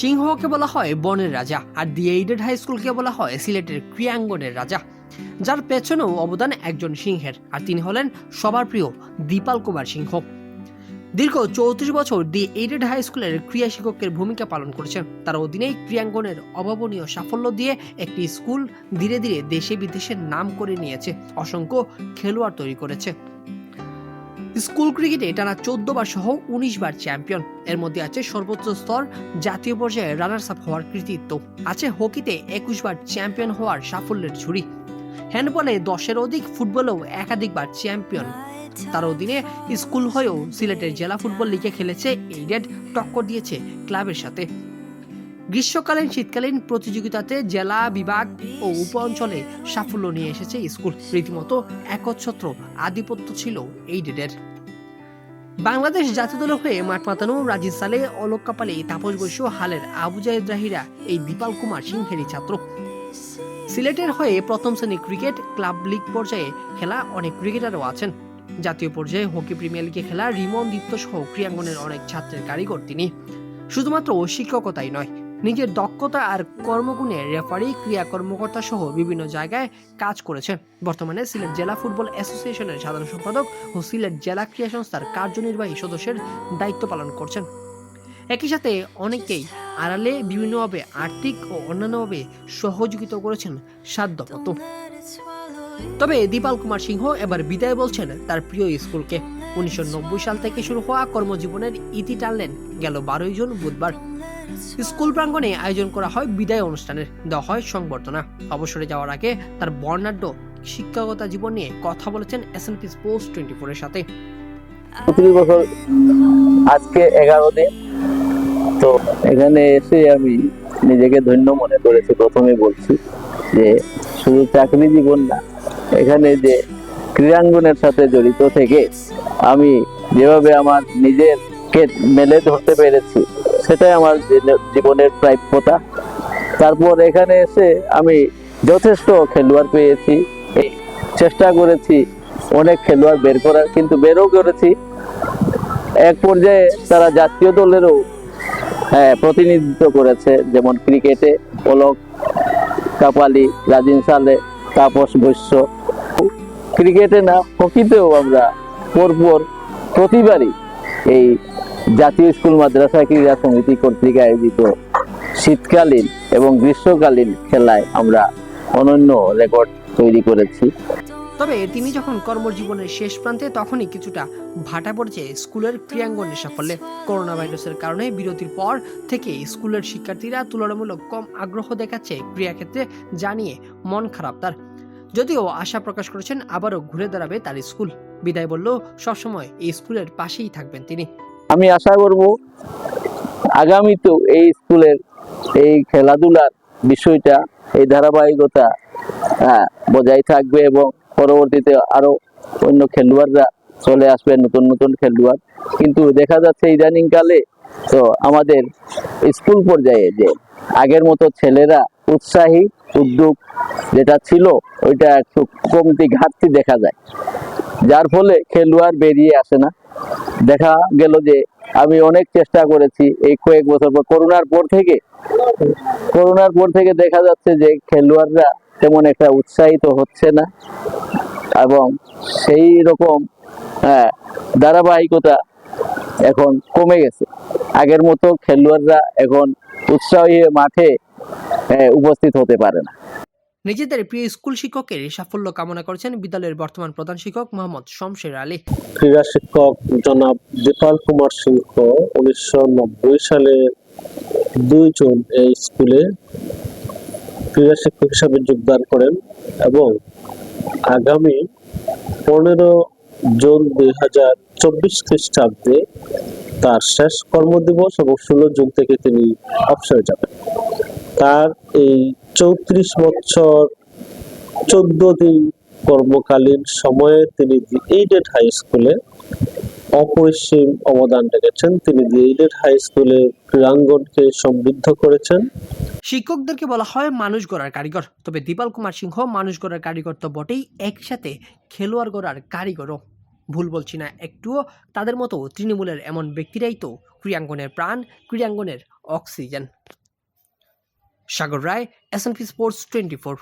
সিংহকে বলা হয় বনের রাজা আর দি এইডেড হাই স্কুলকে বলা হয় সিলেটের ক্রিয়াঙ্গনের রাজা। যার পেছনেও অবদান একজন সিংহের আর তিনি হলেন সবার প্রিয় দীপাল কুমার সিংহ। দীর্ঘ চৌত্রিশ বছর দি এইডেড হাই স্কুলের ক্রিয়া শিক্ষকের ভূমিকা পালন করেছেন। তার অধীনেই ক্রিয়াঙ্গনের অভাবনীয় সাফল্য দিয়ে একটি স্কুল ধীরে ধীরে দেশে বিদেশে নাম করে নিয়েছে। অসংখ্য খেলোয়াড় তৈরি করেছে। স্কুল ক্রিকেটে টানা চোদ্দ বার সহ উনিশ বার চ্যাম্পিয়ন। এর মধ্যে আছে সর্বোচ্চ স্তর, জাতীয় পর্যায়ে রানার্স আপ হওয়ার কৃতিত্ব। আছে হকিতে একুশ বার চ্যাম্পিয়ন হওয়ার সাফল্যের ঝুড়ি। হ্যান্ডবলে দশের অধিক ফুটবলেও একাধিকবার চ্যাম্পিয়ন। তার অধীনে স্কুল হয়েও সিলেটের জেলা ফুটবল লিগে খেলেছে এইডেড টক্কর দিয়েছে ক্লাবের সাথে। গ্রীষ্মকালীন, শীতকালীন প্রতিযোগিতাতে জেলা, বিভাগ ও উপ অঞ্চলে সাফল্য নিয়ে এসেছে স্কুল। রীতিমতো একচ্ছত্র আধিপত্য ছিল এই এইডেডের বাংলাদেশ জাতীয় দলের হয়ে মাঠ মাতানো রাজিদ সালে অলোক কাপালি তাপস বৈশ্য, হালের আবু রাহিরা, এই দীপাল কুমার সিংহেরই ছাত্র। সিলেটের হয়ে প্রথম শ্রেণি ক্রিকেট ক্লাব লিগ পর্যায়ে খেলা অনেক ক্রিকেটারও আছেন। জাতীয় পর্যায়ে হকি প্রিমিয়ার লিগে খেলা রিমন দীপ্ত সহ ক্রিয়াঙ্গনের অনেক ছাত্রের কারিগর তিনি। শুধুমাত্র শিক্ষকতাই নয় নিজের দক্ষতা আর কর্মগুণে রেফারি ক্রিয়া কর্মকর্তা সহ বিভিন্ন জায়গায় কাজ করেছেন বর্তমানে সিলেট জেলা ফুটবল অ্যাসোসিয়েশনের সাধারণ সম্পাদক ও সিলেট জেলা ক্রীড়া সংস্থার কার্যনির্বাহী সদস্যের দায়িত্ব পালন করছেন। একই সাথে অনেকেই আড়ালে বিভিন্নভাবে আর্থিক ও অন্যান্যভাবে সহযোগিতা করেছেন সাধ্যমতো তবে দীপাল কুমার সিংহ এবার বিদায় বলছেন তার প্রিয় স্কুলকে। উনিশশো নব্বই সাল থেকে শুরু হওয়া কর্মজীবনের ইতি টানলেন গেল বারোই জুন বুধবার। স্কুল প্রাঙ্গণে আয়োজন করা হয় বিদায় অনুষ্ঠানের। দেওয়া হয় সংবর্ধনা। অবসরে যাওয়ার আগে তার বর্ণাঢ্য শিক্ষকতা জীবন নিয়ে কথা বলেছেন S N P sports twenty ফোরের সাথে। পঁচিশ বছর, আজকে এগারো দিন। তো এখানে এসে আমি নিজেকে ধন্য মনে করেছি, প্রথমে বলছি যে শুধু চাকরি জীবন না, এখানে যে ক্রীড়াঙ্গনের সাথে জড়িত থেকে আমি যেভাবে আমার নিজেরকে মেলে ধরতে পেরেছি সেটাই আমার জীবনের প্রাপ্যতা। তারপর এখানে এসে আমি যথেষ্ট খেলোয়াড় পেয়েছি। চেষ্টা করেছি অনেক খেলোয়াড় বের করার কিন্তু বেরও করেছি। এক পর্যায়ে তারা জাতীয় দলেরও হ্যাঁ, প্রতিনিধিত্ব করেছে যেমন ক্রিকেটে পলক কাপালি রাজিন সালে তাপস বৈশ্য। ক্রিকেটে না হকিতেও আমরা পরপর প্রতিবারই এই জাতীয় স্কুল, মাদ্রাসা, ক্রীড়া সমিতি কর্তৃক আয়োজিত শীতকালীন এবং গ্রীষ্মকালীন খেলায় আমরা অনন্য রেকর্ড তৈরি করেছি। তবে তিনি যখন কর্মজীবনের শেষ প্রান্তে তখনই কিছুটা ভাটা পড়েছে স্কুলের ক্রিয়াঙ্গনের সাফল্যে। করোনা ভাইরাসের কারণে বিরতির পর থেকে স্কুলের শিক্ষার্থীরা তুলনামূলক কম আগ্রহ দেখাচ্ছে ক্রীড়াক্ষেত্রে জানিয়ে মন খারাপ তার। যদিও আশা প্রকাশ করেছেন, আবারও ঘুরে দাঁড়াবে তার স্কুল। বিদায় বলল, সবসময় এই স্কুলের পাশেই থাকবেন তিনি। আমি আশা করব আগামীতেও এই স্কুলের এই খেলাধুলার বিষয়টা, এই ধারাবাহিকতা বজায় থাকবে এবং পরবর্তীতে আরও অন্য খেলোয়াড়রা চলে আসবে, নতুন নতুন খেলোয়াড়। কিন্তু দেখা যাচ্ছে ইদানিং কালে তো আমাদের স্কুল পর্যায়ে যে আগের মতো ছেলেরা উৎসাহী, উদ্যোগ যেটা ছিল, ওইটা একটু কমতি, ঘাটতি দেখা যায়। যার ফলে খেলোয়াড় বেরিয়ে আসে না। দেখা গেল যে আমি অনেক চেষ্টা করেছি এই কয়েক বছর পর। করোনার পর থেকে করোনার পর থেকে দেখা যাচ্ছে যে খেলোয়াড়রা তেমন একটা উৎসাহিত হচ্ছে না। এবং সেই রকম হ্যাঁ, ধারাবাহিকতা এখন কমে গেছে। আগের মতো খেলোয়াড়রা এখন উৎসাহী মাঠে হ্যাঁ, উপস্থিত হতে পারে না। নিজেদের প্রিয় স্কুল শিক্ষকের সাফল্য কামনা করেছেন বিদ্যালয়ের বর্তমান প্রধান শিক্ষক মোহাম্মদ শমশের আলী। ক্রীড়া শিক্ষক জনাব দীপাল কুমার সিংহ উনিশশো নব্বই সালে দুই জুন এই স্কুলে ক্রীড়া শিক্ষক হিসাবে যোগদান করেন এবং আগামী পনেরো জুন দুই হাজার চব্বিশ খ্রিস্টাব্দে তার শেষ কর্মদিবস এবং ষোলো জুন থেকে তিনি অবসরে যাবেন। তার এই চৌত্রিশ বছর চোদ্দ দিন কর্মকালীন সময়ে তিনি দি এইডেড হাই স্কুলে অপরিসীম অবদান রেখেছেন। তিনি দি এইডেড হাই স্কুলে ক্রীড়াঙ্গনকে সমৃদ্ধ করেছেন। শিক্ষকদেরকে বলা হয় মানুষ গড়ার কারিগর। তবে দীপাল কুমার সিংহ মানুষ গড়ার কারিগর তো বটেই, একসাথে খেলোয়াড় গড়ার কারিগরও। ভুল বলছি না, একটুও তাদের মতো তৃণমূলের এমন ব্যক্তিরাই তো ক্রীড়াঙ্গনের প্রাণ, ক্রীড়াঙ্গনের oxygen. Sagar Roy S N P sports twenty four